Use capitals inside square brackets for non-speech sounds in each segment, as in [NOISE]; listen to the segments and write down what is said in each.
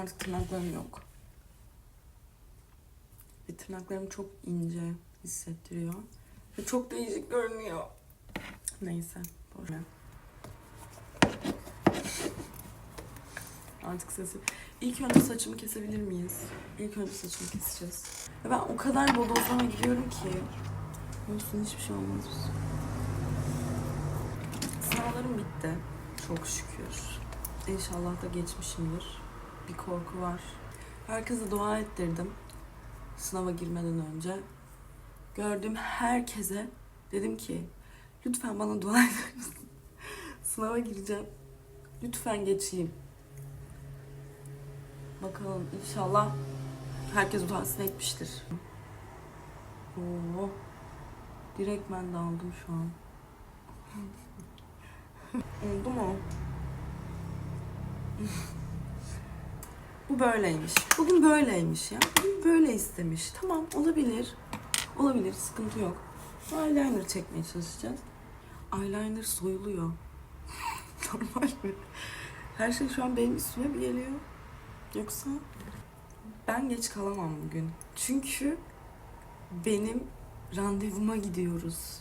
Artık tırnaklarım yok. Ve tırnaklarım çok ince hissettiriyor. Ve çok değişik görünüyor. Neyse. Boş. Artık sesi. İlk önce saçımı kesebilir miyiz? İlk önce saçımı keseceğiz. Ve ben o kadar bodozlama gidiyorum ki. Olsun hiçbir şey olmaz. Sınavlarım bitti. Çok şükür. İnşallah da geçmişimdir. Bir korku var. Herkese dua ettirdim. Sınava girmeden önce. Gördüğüm herkese dedim ki lütfen bana dua [LAUGHS] eder? Sınava gireceğim. Lütfen geçeyim. Bakalım inşallah herkes duasını etmiştir. Oo. Direkt ben daldım şu an. [LAUGHS] Oldu mu? [LAUGHS] Bu böyleymiş. Bugün böyleymiş ya. Bugün böyle istemiş. Tamam olabilir. Olabilir. Sıkıntı yok. Eyeliner çekmeye çalışacağız. Eyeliner soyuluyor. [LAUGHS] Normal mi? Her şey şu an benim üstüme mi geliyor? Yoksa ben geç kalamam bugün. Çünkü benim randevuma gidiyoruz.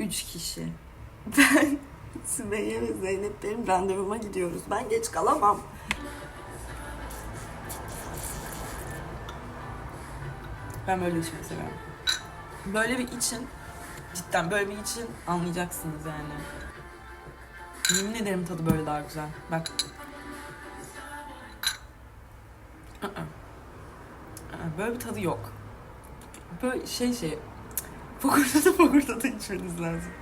Üç kişi. Ben, Sümeyye ve Zeynep benim randevuma gidiyoruz. Ben geç kalamam. Ben böyle içmeyi seviyorum. Böyle bir için, cidden böyle bir için anlayacaksınız yani. Yemin ederim tadı böyle daha güzel. Bak. Böyle bir tadı yok. Böyle şey şey. Fokurda da [LAUGHS] fokurda da içmeniz lazım.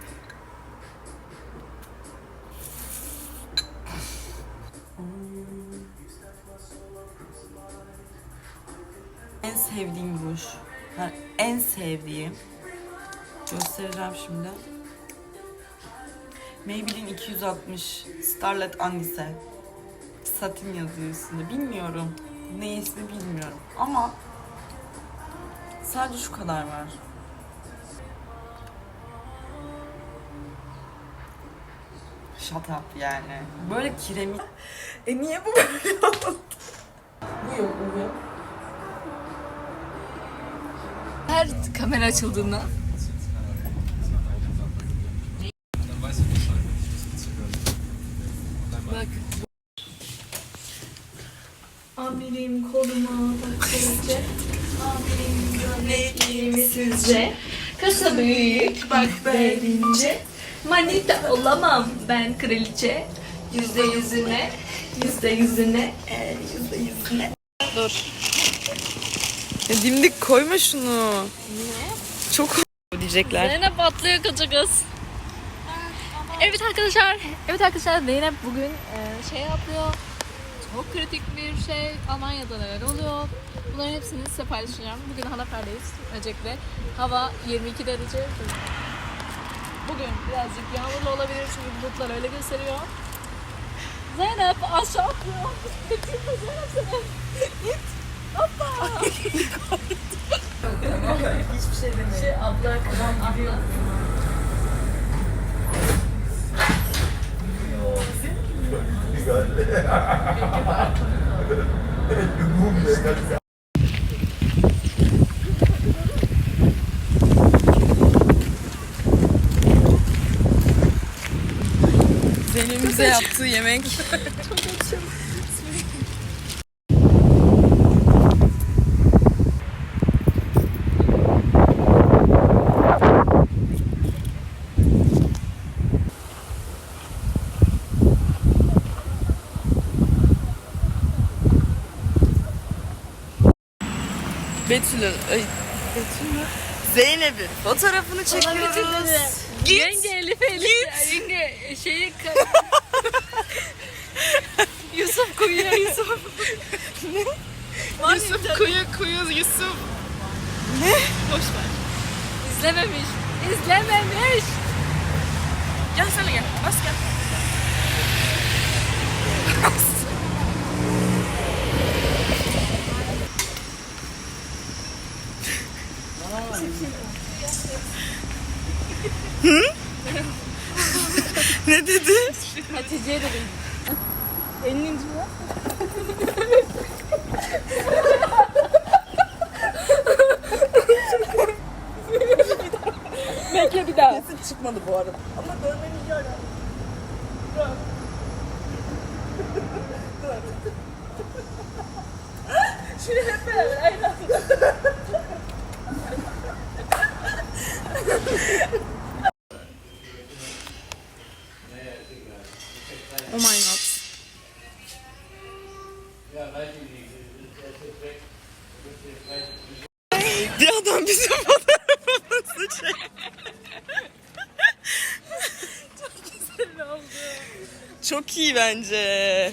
En sevdiğim ruj. Ha, en sevdiğim. Göstereceğim şimdi. Maybelline 260 Starlet Anise. Satin yazıyor üstünde. Bilmiyorum. Ne ismi bilmiyorum. Ama sadece şu kadar var. Shut up yani. Böyle kiremit. [LAUGHS] E niye bu böyle oldu? Bu yok, bu yok. Her kamera açıldığında. Bak. Amirim koluma bakınca Amirim gömleğimi sizce? Kasa büyük bak verince Manita olamam ben kraliçe. Yüzde yüzüne Yüzde yüzüne Eğer yüzde yüzüne. Dur Ya dimdik koyma şunu. Çok diyecekler. Zeynep atlıyor koca kız. Evet arkadaşlar. Evet arkadaşlar Zeynep bugün e, şey yapıyor. Çok kritik bir şey. Almanya'da neler oluyor. Bunların hepsini size paylaşacağım. Bugün Hanafer'deyiz. Öncelikle hava 22 derece. Bugün birazcık yağmurlu olabilir çünkü bulutlar öyle gösteriyor. Zeynep aşağı atlıyor. [LAUGHS] Zeynep seni. Git. Hoppa. Hiçbir şey demiyorum. Şey abla kıvam abla. Zeynep'in bize yaptığı yemek. [LAUGHS] Betül'ün, ay, Betül mü? Zeynep'in fotoğrafını çekiyoruz. Git. Yenge Elif Elif. Yenge şeyi [LAUGHS] Yusuf kuyuya Yusuf. Yusuf kuyu kuyu Yusuf. Ne? Boş ver. İzlememiş. İzlememiş. Gel sana gel. Bas gel. Ne dedi? Hatice'ye dedim. 50. Bekle bir daha. Kesin çıkmadı bu arada. Ama iyi ara. Şimdi hep beraber aynı anda. Bir adam bizim fotoğrafımızı çek. Çok iyi bence.